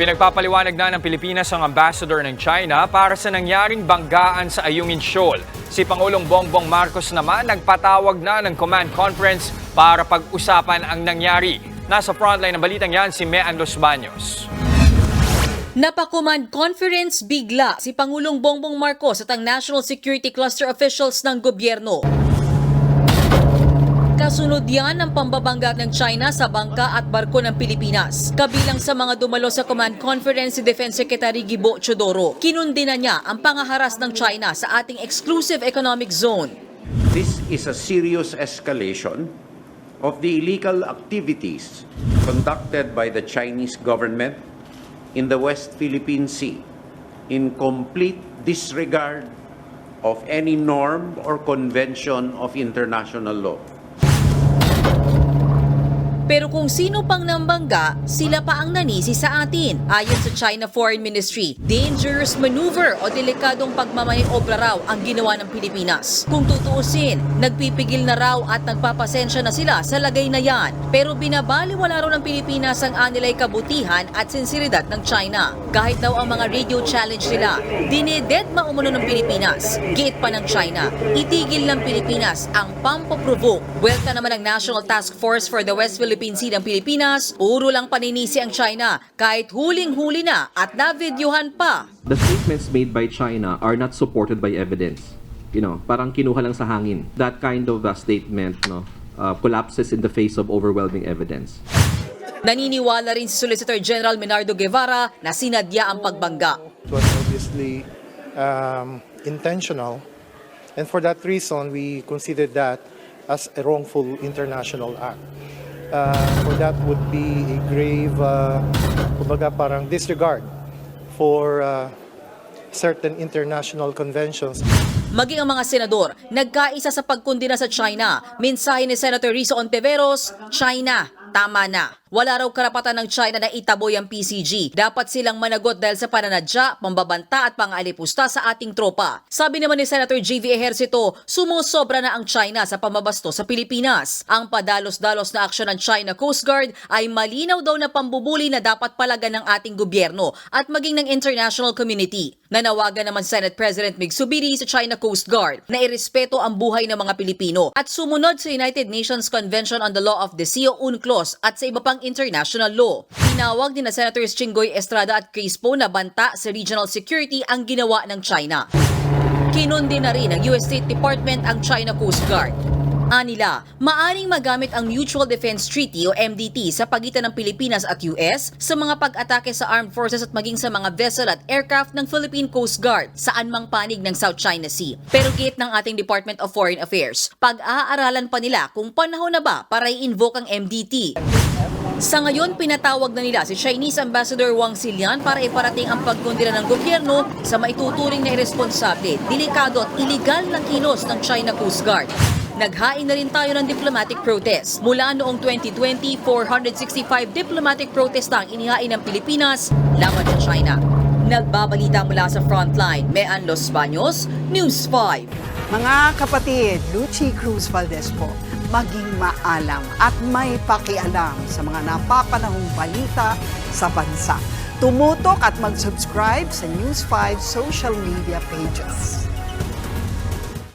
Pinagpapaliwanag na ng Pilipinas ang ambassador ng China para sa nangyaring banggaan sa Ayungin Shoal. Si Pangulong Bongbong Marcos naman nagpatawag na ng command conference para pag-usapan ang nangyari. Nasa frontline ng balitang yan si Mean Los Baños. Napakuman conference bigla si Pangulong Bongbong Marcos at ang National Security Cluster officials ng gobyerno. Kasunod yan ng pambabangga ng China sa bangka at barko ng Pilipinas. Kabilang sa mga dumalo sa command conference si Defense Secretary Gibo Chodoro. Kinundina niya ang pangaharas ng China sa ating exclusive economic zone. This is a serious escalation of the illegal activities conducted by the Chinese government in the West Philippine Sea in complete disregard of any norm or convention of international law. Pero kung sino pang nambangga, sila pa ang nanisi sa atin. Ayon sa China Foreign Ministry, dangerous maneuver o delikadong pagmamaniobra raw ang ginawa ng Pilipinas. Kung tutuusin, nagpipigil na raw at nagpapasensya na sila sa lagay na yan. Pero binabaliwala raw ng Pilipinas ang anilay kabutihan at sinseridad ng China. Kahit daw ang mga radio challenge nila, dinededma umuno ng Pilipinas. Giit pa ng China, itigil ng Pilipinas ang pampoprovoke. Welta naman ng National Task Force for the West Philippine Sea ng Pilipinas, puro lang paninisi ang China kahit huling-huli na at navideohan pa. the statements made by China are not supported by evidence. You know, parang kinuha lang sa hangin. That kind of uh, statement, no, uh, collapses in the face of overwhelming evidence. Naniniwala rin si Solicitor General Menardo Guevara na sinadya ang pagbangga. It was obviously um, intentional. And for that reason, we consider that as a wrongful international act. Uh, for that would be a grave, uh, kumbaga parang disregard for uh, certain international conventions. Maging ang mga senador, nagkaisa sa pagkundina sa China. Mensahe ni Senator Rizzo Ontiveros, China, tama na. Wala raw karapatan ng China na itaboy ang PCG. Dapat silang managot dahil sa pananadya, pambabanta at pang-alipusta sa ating tropa. Sabi naman ni Senator JV Ejercito, sumusobra na ang China sa pamabasto sa Pilipinas. Ang padalos-dalos na aksyon ng China Coast Guard ay malinaw daw na pambubuli na dapat palagan ng ating gobyerno at maging ng international community. Nanawagan naman Senate President Mig Subiri sa China Coast Guard na irespeto ang buhay ng mga Pilipino at sumunod sa United Nations Convention on the Law of the Sea o UNCLOS at sa iba pang international law. Tinawag ni na Senators Chingoy Estrada at Crispo na banta sa regional security ang ginawa ng China. Kinundi na rin ng US State Department ang China Coast Guard. Anila, maaring magamit ang Mutual Defense Treaty o MDT sa pagitan ng Pilipinas at US sa mga pag-atake sa armed forces at maging sa mga vessel at aircraft ng Philippine Coast Guard saan mang panig ng South China Sea. Pero gate ng ating Department of Foreign Affairs, pag-aaralan pa nila kung panahon na ba para i-invoke ang MDT. Sa ngayon, pinatawag na nila si Chinese Ambassador Wang Xilian para iparating ang pagkundira ng gobyerno sa maituturing na irresponsable, delikado at iligal na kilos ng China Coast Guard. Naghain na rin tayo ng diplomatic protest. Mula noong 2020, 465 diplomatic protest na ang inihain ng Pilipinas laban sa China. Nagbabalita mula sa frontline, Mean Los Baños, News 5. Mga kapatid, Lucy Cruz Valdez po, maging maalam at may pakialam sa mga napapanahong balita sa bansa. Tumutok at mag-subscribe sa News 5 social media pages.